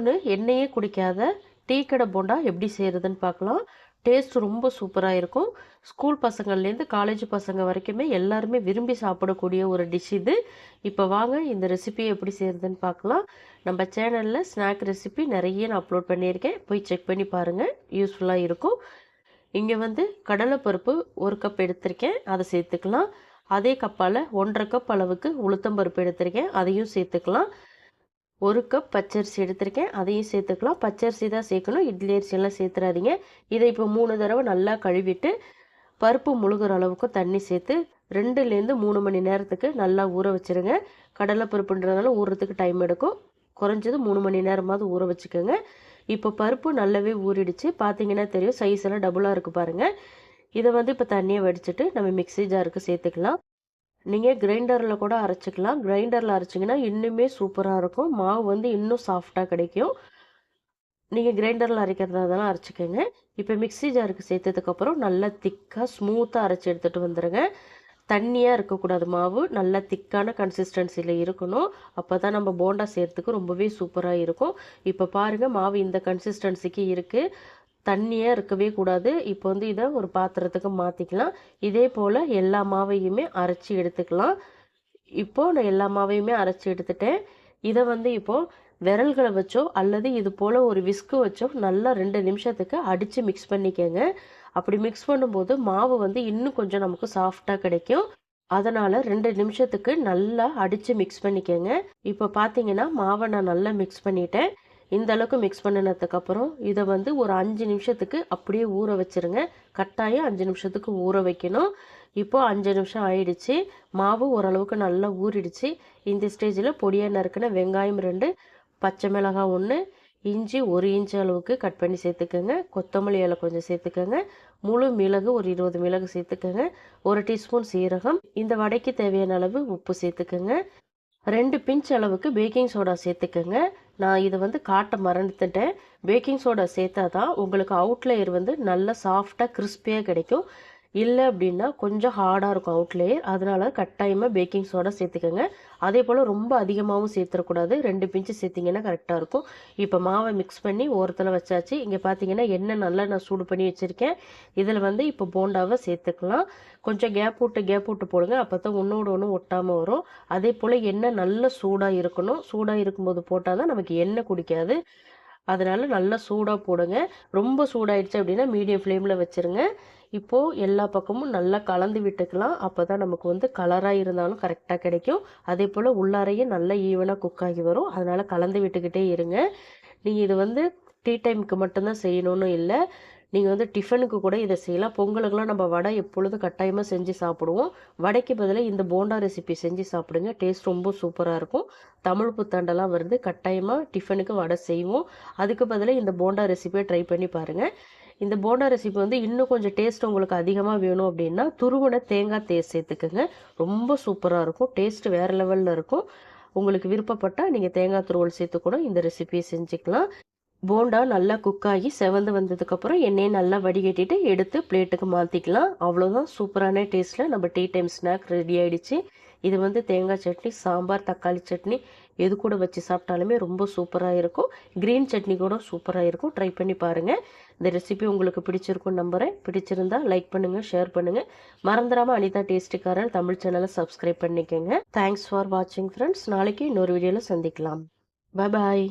சுருன்னு எண்ணெயே குடிக்காத டீ கடை போண்டா எப்படி செய்கிறதுன்னு பார்க்கலாம். டேஸ்ட் ரொம்ப சூப்பராக இருக்கும். ஸ்கூல் பசங்கள்லேருந்து காலேஜ் பசங்க வரைக்குமே எல்லாருமே விரும்பி சாப்பிடக்கூடிய ஒரு டிஷ் இது. இப்போ வாங்க இந்த ரெசிபியை எப்படி செய்கிறதுன்னு பார்க்கலாம். நம்ம சேனலில் ஸ்நாக் ரெசிபி நிறைய நான் அப்லோட் பண்ணியிருக்கேன். போய் செக் பண்ணி பாருங்கள் யூஸ்ஃபுல்லாக இருக்கும். இங்கே வந்து கடலைப்பருப்பு ஒரு கப் எடுத்திருக்கேன். அதை சேர்த்துக்கலாம். அதே கப்பால் ஒன்றரை கப் அளவுக்கு உளுத்தம்பருப்பு எடுத்திருக்கேன். அதையும் சேர்த்துக்கலாம். ஒரு கப் பச்சரிசி எடுத்திருக்கேன். அதையும் சேர்த்துக்கலாம். பச்சரிசி தான் சேர்க்கணும். இட்லி அரிசியெல்லாம் சேர்த்துறாதீங்க. இதை இப்போ மூணு தடவை நல்லா கழுவிட்டு பருப்பு முழுகிற அளவுக்கு தண்ணி சேர்த்து ரெண்டுலேருந்து மூணு மணி நேரத்துக்கு நல்லா ஊற வச்சுருங்க. கடலைப்பருப்புன்றதுனால ஊறுறதுக்கு டைம் எடுக்கும். குறைஞ்சது மூணு மணி நேரமாவது ஊற வச்சுக்கோங்க. இப்போ பருப்பு நல்லாவே ஊறிடுச்சு. பார்த்தீங்கன்னா தெரியும். சைஸ் எல்லாம் டபுளாக இருக்குது பாருங்கள் இதை வந்து இப்போ தண்ணியை வடிச்சிட்டு நம்ம மிக்ஸி ஜாருக்கு சேர்த்துக்கலாம். நீங்கள் கிரைண்டரில் கூட அரைச்சிக்கலாம். கிரைண்டரில் அரைச்சிங்கன்னா இன்னுமே சூப்பராக இருக்கும். மாவு வந்து இன்னும் சாஃப்டாக கிடைக்கும். நீங்கள் கிரைண்டரில் அரைக்கிறதா அரைச்சிக்கோங்க. இப்போ மிக்ஸி ஜாருக்கு சேர்த்ததுக்கப்புறம் நல்லா திக்காக ஸ்மூத்தாக அரைச்சி எடுத்துகிட்டு வந்துடுங்க தண்ணியாக இருக்கக்கூடாது மாவு. நல்லா திக்கான கன்சிஸ்டன்சியில் இருக்கணும். அப்போ தான் நம்ம போண்டா செய்கிறதுக்கு ரொம்பவே சூப்பராக இருக்கும். இப்போ பாருங்கள் மாவு இந்த கன்சிஸ்டன்சிக்கு இருக்குது தண்ணியாக இருக்கவே கூடாது. இப்போ வந்து இதை ஒரு பாத்திரத்துக்கு மாற்றிக்கலாம் இதே போல் எல்லா மாவையுமே அரைச்சி எடுத்துக்கலாம். இப்போது நான் எல்லா மாவையுமே அரைச்சி எடுத்துட்டேன். இதை வந்து இப்போது விரல்களை வச்சோ அல்லது இது போல் ஒரு விஸ்கு வச்சோ நல்லா ரெண்டு நிமிஷத்துக்கு அடித்து மிக்ஸ் பண்ணிக்கோங்க. அப்படி மிக்ஸ் பண்ணும்போது மாவு வந்து இன்னும் கொஞ்சம் நமக்கு சாஃப்டாக கிடைக்கும். அதனால் ரெண்டு நிமிஷத்துக்கு நல்லா அடித்து மிக்ஸ் பண்ணிக்கோங்க. இப்போ பார்த்தீங்கன்னா மாவை நான் நல்லா மிக்ஸ் பண்ணிட்டேன். இந்த அளவுக்கு மிக்ஸ் பண்ணினதுக்கப்புறம் இதை வந்து ஒரு அஞ்சு நிமிஷத்துக்கு அப்படியே ஊற வச்சுருங்க. கட்டாயம் அஞ்சு நிமிஷத்துக்கு ஊற வைக்கணும். இப்போது அஞ்சு நிமிஷம் ஆயிடுச்சு. மாவு ஓரளவுக்கு நல்லா ஊறிடுச்சு. இந்த ஸ்டேஜில் பொடியாக நறுக்கின வெங்காயம் ரெண்டு பச்சை மிளகாய் ஒன்று இஞ்சி ஒரு இன்ச்சு அளவுக்கு கட் பண்ணி சேர்த்துக்கோங்க. கொத்தமல்லி இலை கொஞ்சம் சேர்த்துக்கோங்க. முழு மிளகு ஒரு இருபது மிளகு சேர்த்துக்கோங்க. ஒரு டீஸ்பூன் சீரகம். இந்த வடைக்கு தேவையான அளவு உப்பு சேர்த்துக்கோங்க. ரெண்டு பிஞ்ச் அளவுக்கு பேக்கிங் சோடா சேர்த்துக்கோங்க. நான் இதை வந்து காட்ட மறந்துட்டேன். பேக்கிங் சோடா சேர்த்தா தான் உங்களுக்கு அவுட்லேயர் வந்து நல்லா சாஃப்டாக கிறிஸ்பியாக கிடைக்கும். இல்லை அப்படின்னா கொஞ்சம் ஹார்டாக இருக்கும் அவுட்லேயர் அதனால் கட்டாயமாக பேக்கிங் சோடா சேர்த்துக்கோங்க. அதே போல் ரொம்ப அதிகமாகவும் சேர்த்துடக்கூடாது ரெண்டு பிஞ்சு சேர்த்திங்கன்னா கரெக்டாக இருக்கும். இப்போ மாவை மிக்ஸ் பண்ணி ஓரத்தில் வச்சாச்சு. இங்கே பார்த்தீங்கன்னா எண்ணெய் நல்லா நான் சூடு பண்ணி வச்சுருக்கேன். இதில் வந்து இப்போ போண்டாவை சேர்த்துக்கலாம். கொஞ்சம் கேப் விட்டு கேப் விட்டு போடுங்க. அப்போ தான் ஒன்றோடு ஒன்று ஒட்டாமல் வரும். அதே போல் எண்ணெய் நல்ல சூடாக இருக்கணும். சூடாக இருக்கும்போது போட்டால் தான் நமக்கு எண்ணெய் குடிக்காது. அதனால் நல்லா சூடாக போடுங்க. ரொம்ப சூடாயிடுச்சு அப்படின்னா மீடியம் ஃப்ளேமில் வச்சுருங்க. இப்போது எல்லா பக்கமும் நல்லா கலந்து விட்டுக்கலாம். அப்போ தான் நமக்கு வந்து கலராக இருந்தாலும் கரெக்டாக கிடைக்கும். அதே போல் உள்ளாரையும் நல்லா ஈவனாக குக் ஆகி வரும். அதனால் கலந்து விட்டுக்கிட்டே இருங்க. நீங்கள் இது வந்து டீ டைமுக்கு மட்டும்தான் செய்யணும்னு இல்லை. நீங்கள் வந்து டிஃபனுக்கு கூட இதை செய்யலாம். பொங்கலுக்கெலாம் நம்ம வடை எப்பொழுதும் கட்டாயமாக செஞ்சு சாப்பிடுவோம். வடைக்கு பதிலாக இந்த போண்டா ரெசிபி செஞ்சு சாப்பிடுங்க. டேஸ்ட் ரொம்ப சூப்பராக இருக்கும். தமிழ் புத்தாண்டெல்லாம் வருது. கட்டாயமாக டிஃபனுக்கு வடை செய்வோம். அதுக்கு பதிலாக இந்த போண்டா ரெசிபியை ட்ரை பண்ணி பாருங்கள் இந்த போண்டா ரெசிபி வந்து இன்னும் கொஞ்சம் டேஸ்ட் உங்களுக்கு அதிகமாக வேணும் அப்படின்னா துருவனை தேங்காய் தேஸ் சேர்த்துக்குங்க. ரொம்ப சூப்பராக இருக்கும். டேஸ்ட் வேறு லெவலில் இருக்கும். உங்களுக்கு விருப்பப்பட்டால் நீங்கள் தேங்காய் துருவல் சேர்த்து கூட இந்த ரெசிபியை செஞ்சுக்கலாம். போண்டா நல்லா குக் ஆகி செவந்து வந்ததுக்கப்புறம் எண்ணெயை நல்லா வடிகட்டிட்டு எடுத்து பிளேட்டுக்கு மாற்றிக்கலாம் அவ்வளோதான் சூப்பரான டேஸ்ட்டில் நம்ம டீ டைம் ஸ்நாக் ரெடி ஆகிடுச்சு இது வந்து தேங்காய் சட்னி சாம்பார் தக்காளி சட்னி எது கூட வச்சு சாப்பிட்டாலுமே ரொம்ப சூப்பராக இருக்கும். க்ரீன் சட்னி கூட சூப்பராக இருக்கும். ட்ரை பண்ணி பாருங்கள் இந்த ரெசிபி உங்களுக்கு பிடிச்சிருக்கும் நம்புகிறேன் பிடிச்சிருந்தா லைக் பண்ணுங்கள் ஷேர் பண்ணுங்கள் மறந்துடாமல் அனிதா டேஸ்ட்டுக்காரன் தமிழ் சேனலை சப்ஸ்கிரைப் பண்ணிக்கோங்க. தேங்க்ஸ் ஃபார் வாட்சிங் ஃப்ரெண்ட்ஸ் நாளைக்கு இன்னொரு வீடியோவில் சந்திக்கலாம். பாய்